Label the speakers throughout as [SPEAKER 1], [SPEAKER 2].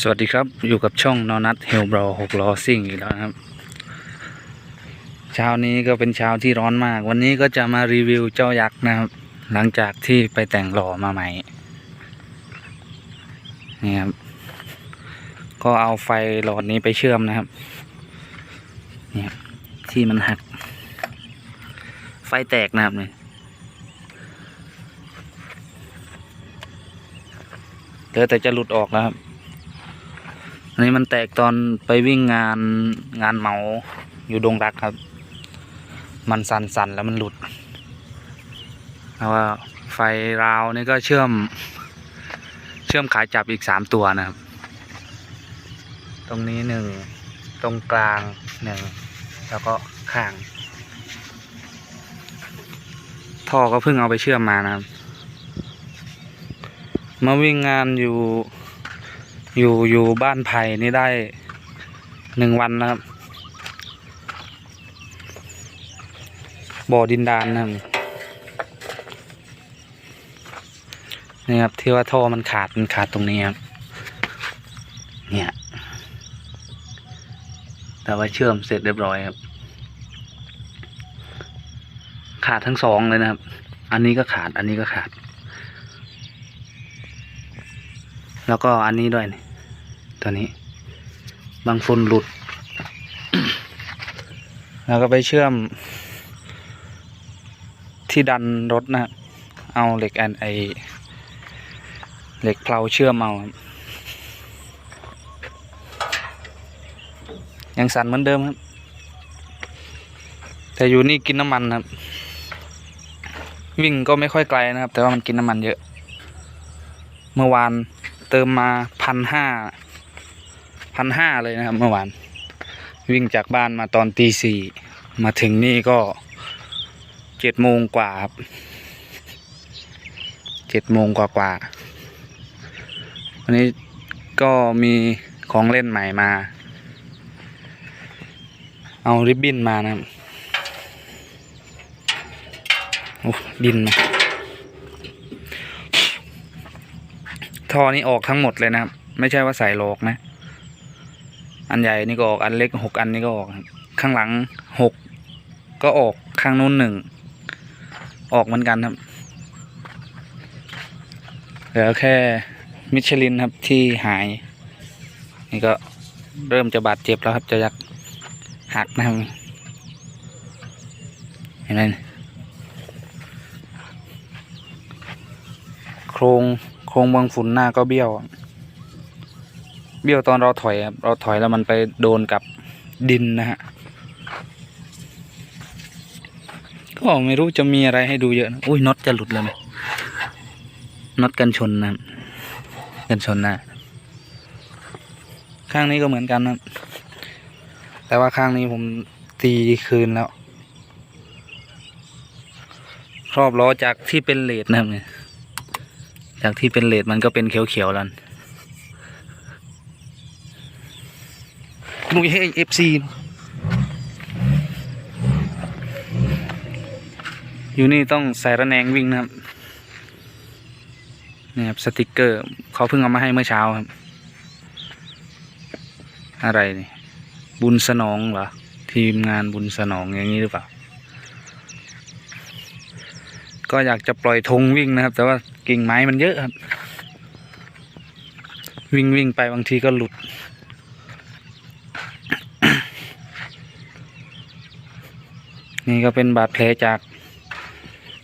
[SPEAKER 1] สวัสดีครับอยู่กับช่องนอนัทเฮลบรอหกล้อซิ่งอีกแล้วครับ เช้านี้ก็เป็นเช้าที่ร้อนมาก วันนี้ก็จะมารีวิวเจ้ายักษ์นะครับ หลังจากที่ไปแต่งหล่อมาใหม่นี่ครับ ก็เอาไฟหลอดนี้ไปเชื่อมนะครับนี่ที่มันหัก ไฟแตกนะครับเนี่ยเหลือแต่จะหลุดออกแล้วครับ นนี้มันแตกตอนไปวิ่งงานงานเมาอยู่ดงรักครับ มันสั่นๆแล้วมันหลุดแล้วว่าไฟราวนี่ก็เชื่อม เชื่อมขายจับอีกสามตัวนะครับ ตรงนี้หนึ่งตรงกลางหนึ่งแล้วก็ข้าง ท่อก็เพิ่งเอาไปเชื่อมมานะครับ มาวิ่งงานอยู่ อยู่อยู่บ้านไผ่นี่ได้หนึ่งวันนะครับ บ่อดินดานนะครับนี่ครับที่ว่าท่อมันขาดมันขาดตรงนี้ครับเนี่ย แต่ว่าเชื่อมเสร็จเรียบร้อยครับ ขาดทั้งสองเลยนะครับ อันนี้ก็ขาดอันนี้ก็ขาด แล้วก็อันนี้ด้วยนี่ตัวนี้ บางฝุ่นหลุด แล้วก็ไปเชื่อม ที่ดันรถนะเอาเหล็กแอนไอเหล็กเพลาเชื่อมเอายังสั่นเหมือนเดิมครับ แต่อยู่นี่กินน้ำมันครับ วิ่งก็ไม่ค่อยไกลนะครับ แต่ว่ามันกินน้ำมันเยอะ เมื่อวาน เติมมาพันห้าพันห้าเลยนะครับเมื่อวาน วิ่งจากบ้านมาตอนตีสี่มาถึงนี่ก็เจ็ดโมงกว่าครับเจ็ดโมงกว่ากว่าวันนี้ก็มีของเล่นใหม่มา เอาริบบิ้นมานะครับโอ้ดินมา ท่อนี้ออกทั้งหมดเลยนะครับ ไม่ใช่ว่าใส่โลกนะ อันใหญ่นี่ก็ออกอันเล็กหกอันนี่ก็ออก ข้างหลังหกก็ออกข้างนู้นหนึ่งออกเหมือนกันครับเหลือแค่มิชลินครับที่หาย นี่ก็เริ่มจะบาดเจ็บแล้วครับจะยักหักนะครับเห็นไหมโครง โครงบางฝุ่นหน้าก็เบี้ยว เบี้ยวตอนเราถอยครับเราถอยแล้วมันไปโดนกับดินนะฮะก็ไม่รู้จะมีอะไรให้ดูเยอะนะอุ้ยน็อตจะหลุดเลยไหมน็อตกันชนนะกันชนนะข้างนี้ก็เหมือนกันนะแต่ว่าข้างนี้ผมตีคืนแล้ว ครอบล้อจากที่เป็นเลดนะครับเนี่ย จากที่เป็นเลดมันก็เป็นเขียวๆแล้วนุ้ยให้เอฟซีอยู่นี่ต้องใส่ระแนงวิ่งนะครับนี่ครับสติกเกอร์เขาเพิ่งเอามาให้เมื่อเช้าครับ อะไรนี่ บุญสนองเหรอ ทีมงานบุญสนองอย่างนี้หรือเปล่า ก็อยากจะปล่อยธงวิ่งนะครับ แต่ว่ากิ่งไม้มันเยอะครับ วิ่งวิ่งไปบางทีก็หลุด นี่ก็เป็นบาดแผลจาก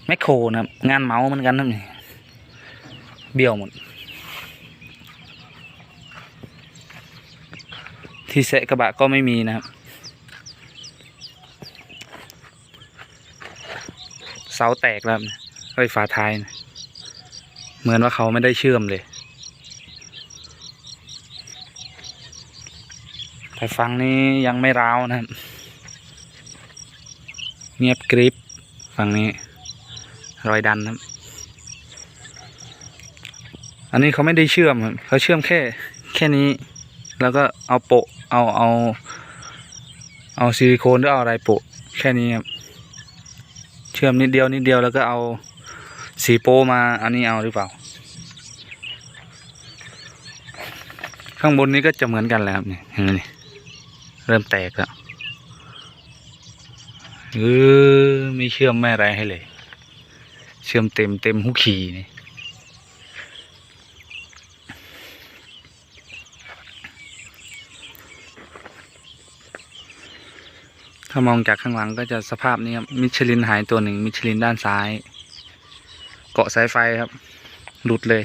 [SPEAKER 1] แมคโครนะครับ งานเมาเหมือนกันนะนี่เบี้ยวหมด ที่เสะกระบะก็ไม่มีนะครับ เสาแตกแล้วนะไฟฝาท้ายนะเหมือนว่าเขาไม่ได้เชื่อมเลยแต่ฟังนี้ยังไม่ร้าวนะครับ เงียบกริบฝั่งนี้ รอยดันครับ อันนี้เขาไม่ได้เชื่อมครับเขาเชื่อมแค่ แค่นี้ แล้วก็เอาโปะเอาเอา เอาซิลิโคนหรือเอาอะไรโปะแค่นี้ครับ ชื่อมนิดเดียวนิดเดียวแล้วก็เอาสีโปมาอันนี้เอาหรือเปล่า ข้างบนนี้ก็จะเหมือนกันแหละครับเนี่ยเห็นไหมเริ่มแตกแล้วเออไม่เชื่อมไม่อะไรให้เลย เชื่อมเต็มเต็มหุกขีนี่ ถ้ามองจากข้างหลังก็จะสภาพนี้ครับ มิชลินหายตัวหนึ่ง มิชลินด้านซ้าย เกาะสายไฟครับ หลุดเลย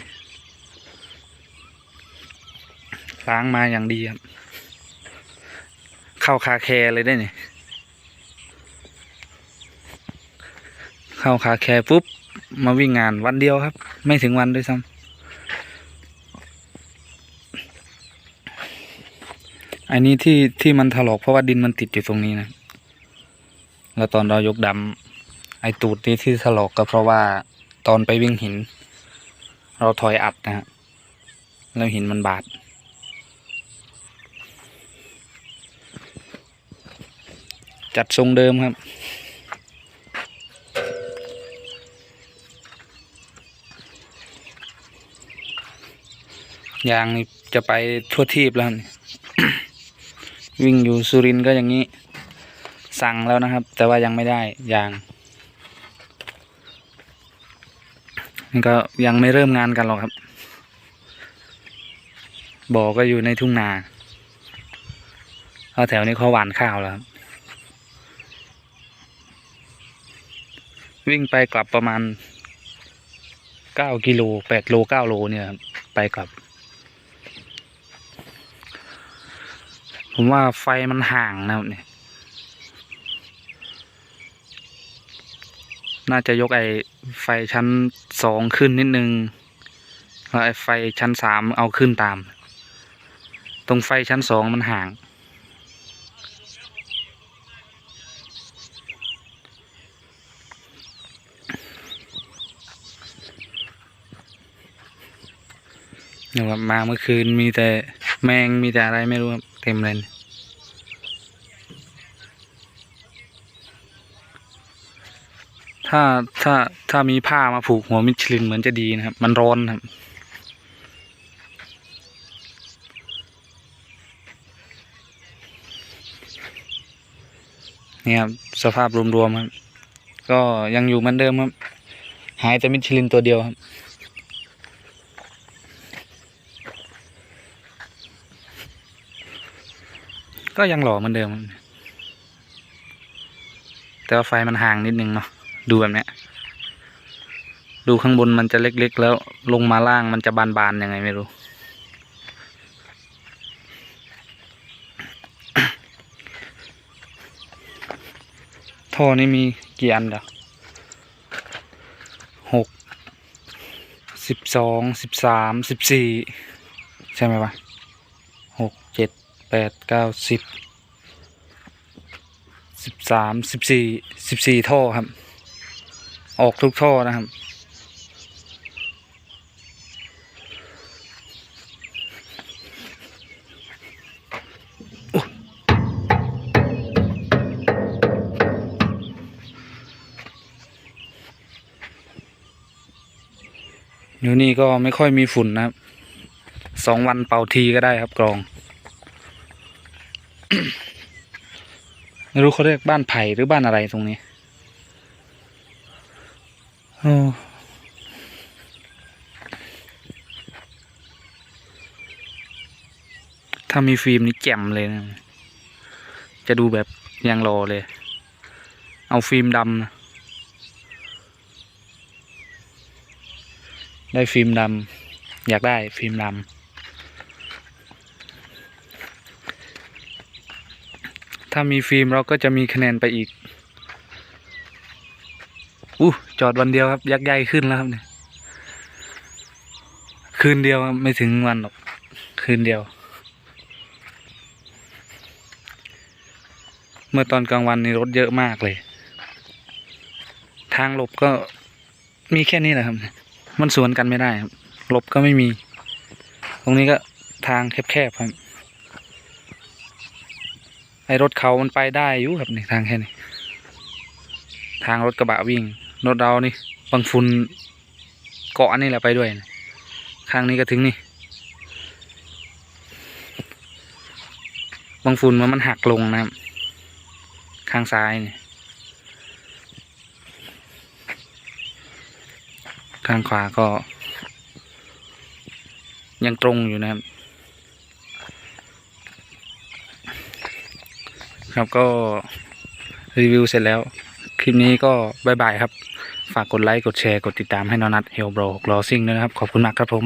[SPEAKER 1] ล้างมาอย่างดีครับ เข้าคาแคร์เลยได้เนี่ยเข้าคาแคร์ปุ๊บ มาวิ่งงานวันเดียวครับ ไม่ถึงวันด้วยซ้ำอันนี้ที่ที่มันถลอกเพราะว่าดินมันติดอยู่ตรงนี้นะ แล้วตอนเรายกดำไอตูดนี้ที่ถลอกก็เพราะว่าตอนไปวิ่งหิน เราถอยอัดนะฮะแล้วหินมันบาด จัดทรงเดิมครับยางจะไปทั่วทีบแล้ว วิ่งอยู่สุรินก็อย่างนี้ สั่งแล้วนะครับ แต่ว่ายังไม่ได้ยางนี่ก็ยังไม่เริ่มงานกันหรอกครับ บ่อก็อยู่ในทุ่งนาเอาแถวนี้เขาหวานข้าวแล้วครับวิ่งไปกลับประมาณเก้ากิโลแปดโลเก้าโลเนี่ยไปกลับ ผมว่าไฟมันห่างนะครับเนี่ย น่าจะยกไอ้ไฟชั้นสองขึ้นนิดนึงแล้วไอ้ไฟชั้นสามเอาขึ้นตาม ตรงไฟชั้นสองมันห่างเนี่ยครับมาเมื่อคืนมีแต่แมงมีแต่อะไรไม่รู้ครับเต็มเลย ถ้าถ้าถ้ามีผ้ามาผูกหัวมิชลินเหมือนจะดีนะครับ มันร้อนครับเนี่ยครับ สภาพรวมๆครับ ก็ยังอยู่เหมือนเดิมครับ หายแต่มิชลินตัวเดียวครับก็ยังหล่อเหมือนเดิม แต่ว่าไฟมันห่างนิดนึงเนาะ ดูแบบเนี้ย ดูข้างบนมันจะเล็กๆ แล้วลงมาล่างมันจะบานๆยังไงไม่รู้ ท่อนี้มีกี่อันเดี๋ยวหกสิบสองสิบสามสิบสี่ใช่ไหมวะหกเจ็ดแปดเก้าสิบสิบสามสิบสี่สิบสี่ท่อครับ ออกทุกท่อนะครับเดี๋ยวนี้ก็ไม่ค่อยมีฝุ่นนะครับ สองวันเป่าทีก็ได้ครับกรองไม่รู้เขาเรียกบ้านไผ่หรือบ้านอะไรตรงนี้ โอ้ถ้ามีฟิล์มนี่แจ่มเลยนะ จะดูแบบยังรอเลย เอาฟิล์มดำนะ ได้ฟิล์มดำ อยากได้ฟิล์มดำ ถ้ามีฟิล์มเราก็จะมีคะแนนไปอีก อู้จอดวันเดียวครับ ยักษ์ใหญ่ขึ้นแล้วครับเนี่ยคืนเดียวครับไม่ถึงวันหรอก คืนเดียว เมื่อตอนกลางวันนี่รถเยอะมากเลย ทางหลบก็มีแค่นี้แหละครับ มันสวนกันไม่ได้ครับหลบก็ไม่มี ตรงนี้ก็ทางแคบๆครับ ไอรถเขามันไปได้อยู่ครับนี่ทางแค่นี้ ทางรถกระบะวิ่ง รถเรานี่บางฝุ่นเกาะนี่แหละไปด้วยนะข้างนี้ก็ถึงนี่ บางฝุ่นมันมันหักลงนะครับ ข้างซ้ายนี่ข้างขวาก็ ยังตรงอยู่นะครับ ครับก็รีวิวเสร็จแล้ว คลิปนี้ก็บายบายครับ ฝากกดไลค์ กดแชร์ กดติดตามให้นอนัทเฮลโบรกลอซิ่งด้วยนะครับ ขอบคุณมากครับผม